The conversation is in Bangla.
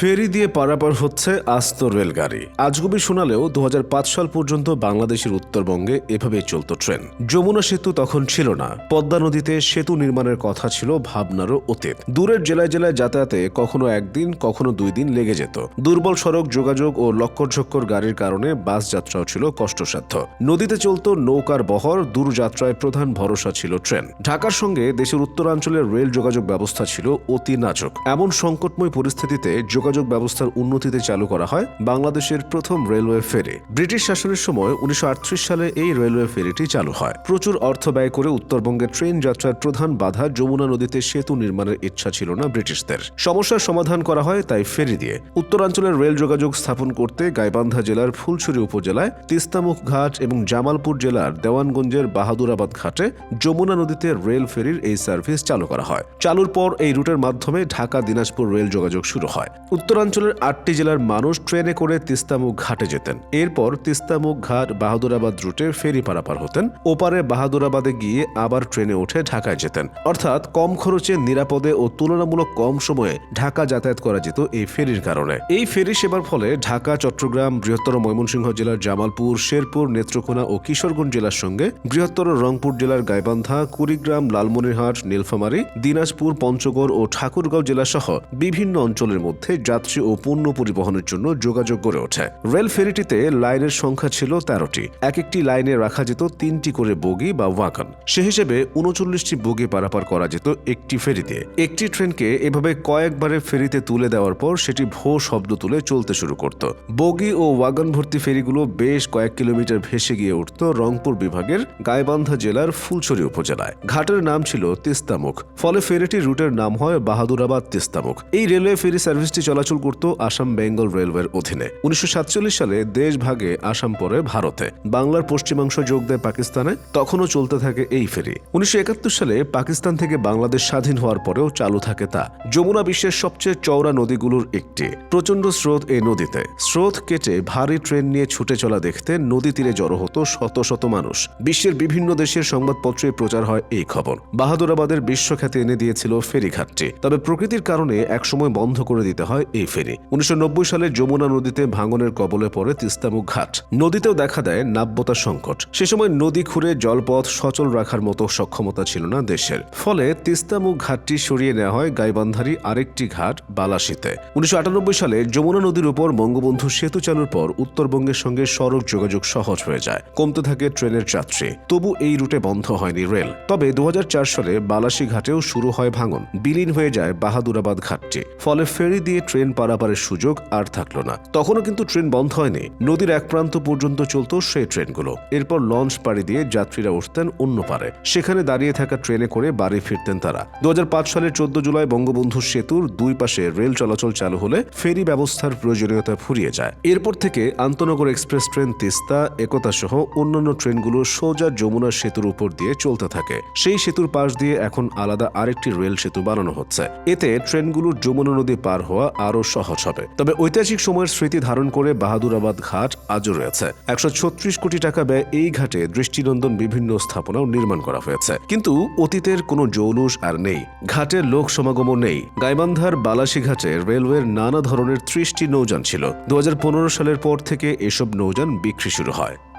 ফেরি দিয়ে পারাপার হচ্ছে আস্ত রেলগাড়ি। আজগুবি শোনালেও দু হাজার পাঁচ সাল পর্যন্ত বাংলাদেশের উত্তরবঙ্গে এভাবেই চলত ট্রেন। যমুনা সেতু তখন ছিল না। পদ্মা নদীতে সেতু নির্মাণের কথা ছিল ভাবনারও অতীত। দূরের জেলায় জেলায় যাতায়াতে কখনো একদিন, কখনো দুই দিন লেগে যেত। দুর্বল সড়ক যোগাযোগ ও লক্করঝক্কর গাড়ির কারণে বাস যাত্রাও ছিল কষ্টসাধ্য। নদীতে চলত নৌকার বহর দূরযাত্রায় প্রধান ভরসা ছিল ট্রেন। ঢাকার সঙ্গে দেশের উত্তরাঞ্চলের রেল যোগাযোগ ব্যবস্থা ছিল অতি নাজুক। এমন সংকটময় পরিস্থিতিতে যোগাযোগ ব্যবস্থার উন্নতিতে চালু করা হয় বাংলাদেশের প্রথম রেলওয়ে ফেরি। ব্রিটিশ শাসনের সময় উনিশশো সালে এই রেলওয়ে ফেরিটি চালু হয়। প্রচুর অর্থ ব্যয় করে উত্তরবঙ্গে ট্রেন যাত্রার প্রধান বাধা যমুনা নদীতে সেতু নির্মাণের ইচ্ছা ছিল না ব্রিটিশদের। সমস্যার সমাধান করা হয় তাই ফেরি দিয়ে। উত্তরাঞ্চলের রেল যোগাযোগ স্থাপন করতে গাইবান্ধা জেলার ফুলছড়ি উপজেলায় তিস্তামুখ ঘাট এবং জামালপুর জেলার দেওয়ানগঞ্জের বাহাদুরাবাদ ঘাটে যমুনা নদীতে রেল ফেরির এই সার্ভিস চালু করা হয়। চালুর পর এই রুটের মাধ্যমে ঢাকা দিনাজপুর রেল যোগাযোগ শুরু হয়। উত্তরাঞ্চলের আটটি জেলার মানুষ ট্রেনে করে তিস্তামুখ ঘাটে যেতেন। এরপর তিস্তামুখ ঘাট বাহাদুরাবাদ রুটে ফেরি পারাপার হতেন। ওপারে বাহাদুরাবাদে গিয়ে আবার ট্রেনে উঠে ঢাকায় যেতেন। অর্থাৎ কম খরচে, নিরাপদে ও তুলনামূলক কম সময়ে ঢাকা যাতায়াত করা যেত এই ফেরির কারণে। এই ফেরি সেবার ফলে ঢাকা, চট্টগ্রাম, বৃহত্তর ময়মনসিংহ জেলার জামালপুর, শেরপুর, নেত্রকোনা ও কিশোরগঞ্জ জেলার সঙ্গে বৃহত্তর রংপুর জেলার গাইবান্ধা, কুড়িগ্রাম, লালমনিরহাট, নীলফামারী, দিনাজপুর, পঞ্চগড় ও ঠাকুরগাঁও জেলাসহ বিভিন্ন অঞ্চলের মধ্যে যাত্রী ও পণ্য পরিবহনের জন্য যোগাযোগ গড়ে ওঠে। রেল ফেরিটিতে লাইনের সংখ্যা ছিল তেরোটি। এক একটি লাইনে রাখা যেত তিনটি করে বগি বা ওয়াগন। সে হিসেবে উনচল্লিশটি বগি পারাপার করা যেত একটি ফেরিতে। একটি ট্রেনকে এভাবে কয়েকবারে ফেরিতে তুলে দেওয়ার পর সেটি ভো শব্দ তুলে চলতে শুরু করত। বগি ও ওয়াগন ভর্তি ফেরিগুলো বেশ কয়েক কিলোমিটার ভেসে গিয়ে উঠত রংপুর বিভাগের গাইবান্ধা জেলার ফুলছড়ি উপজেলায়। ঘাটের নাম ছিল তিস্তামুখ। ফলে ফেরিটির রুটের নাম হয় বাহাদুরাবাদ তিস্তামুখ। এই রেলওয়ে ফেরি সার্ভিসটি চলাচল করত আসাম বেঙ্গল রেলওয়ের অধীনে। উনিশশো সাতচল্লিশ সালে দেশ ভাগে আসাম পরে ভারতে। বাংলার পশ্চিমাংশ যোগ দেয় পাকিস্তানে, তখনও চলতে থাকে এই ফেরি। উনিশশো একাত্তর সালে পাকিস্তান থেকে বাংলাদেশ স্বাধীন হওয়ার পরেও চালু থাকে তা। যমুনা বিশ্বের সবচেয়ে চওড়া নদীগুলোর একটি। প্রচণ্ড স্রোত এই নদীতে। স্রোত কেটে ভারী ট্রেন নিয়ে ছুটে চলা দেখতে নদী তীরে জড়ো হতো শত শত মানুষ। বিশ্বের বিভিন্ন দেশের সংবাদপত্রে প্রচার হয় এই খবর। বাহাদুরাবাদের বিশ্বখ্যাতি এনে দিয়েছিল ফেরিঘাটটি। তবে প্রকৃতির কারণে একসময় বন্ধ করে দিতে হয় এই ফেরি। উনিশশো নব্বই সালে যমুনা নদীতে ভাঙনের কবলে পড়ে তিস্তামুখ ঘাট। নদীতেও দেখা দেয় নাব্যতা সংকট। সে সময় নদী খুঁড়ে জলপথ সচল রাখার মতো সক্ষমতা ছিল না দেশের। ফলে তিস্তামুখ ঘাটটি সরিয়ে নেওয়া হয় গাইবান্ধারী আরেকটি ঘাট, বালাসিতে। উনিশশো সালে যমুনা নদীর উপর বঙ্গবন্ধু সেতু চালুর পর উত্তরবঙ্গের সঙ্গে সড়ক যোগাযোগ সহজ হয়ে যায়। কমতে থাকে ট্রেনের যাত্রী। তবু এই রুটে বন্ধ হয়নি রেল। তবে দু হাজার চার সালে বালাসী ঘাটেও শুরু হয় ভাঙন। বিলীন হয়ে যায় বাহাদুরাবাদ ঘাটটি। ফলে ফেরি দিয়ে ট্রেন পারাপারের সুযোগ আর থাকল না। তখনও কিন্তু ট্রেন বন্ধ হয়নি। নদীর এক প্রান্ত পর্যন্ত চলত সেই ট্রেনগুলো। এরপর লঞ্চ পাড়ি দিয়ে যাত্রীরা উঠতেন অন্য পারে। সেখানে দাঁড়িয়ে থাকা ট্রেনে করে বাড়ি ফিরতেন তারা। দু সালের চোদ্দ জুলাই বঙ্গবন্ধু সেতুর দুই পাশে রেল চলাচল চালু হলে ফেরি ব্যবস্থার প্রয়োজনীয়তা ফুরিয়ে যায়। এরপর থেকে আন্তনগর এক্সপ্রেস ট্রেন তিস্তা, একতা সহ অন্যান্য ট্রেনগুলো সোজা যমুনা সেতুর উপর দিয়ে চলতে থাকে। সেই সেতুর পাশ দিয়ে এখন আলাদা আরেকটি রেল সেতু বানানো হচ্ছে। এতে ট্রেনগুলোর যমুনা নদী পার হওয়া আরও সহজ হবে। তবে ঐতিহাসিক সময়ের স্মৃতি ধারণ করে বাহাদুরাবাদ ঘাট আজও রয়েছে। একশো ছত্রিশ কোটি টাকা ব্যয় এই ঘাটে দৃষ্টিনন্দন বিভিন্ন স্থাপনাও নির্মাণ করা হয়েছে। কিন্তু অতীতের কোনো জৌলুস আর নেই। ঘাটের লোক সমাগমও নেই। গাইবান্ধার বালাসী ঘাটে রেলওয়ের নানা ধরনের ত্রিশটি নৌযান ছিল। দু হাজার পনেরো সালের পর থেকে এসব নৌযান বিক্রি শুরু হয়।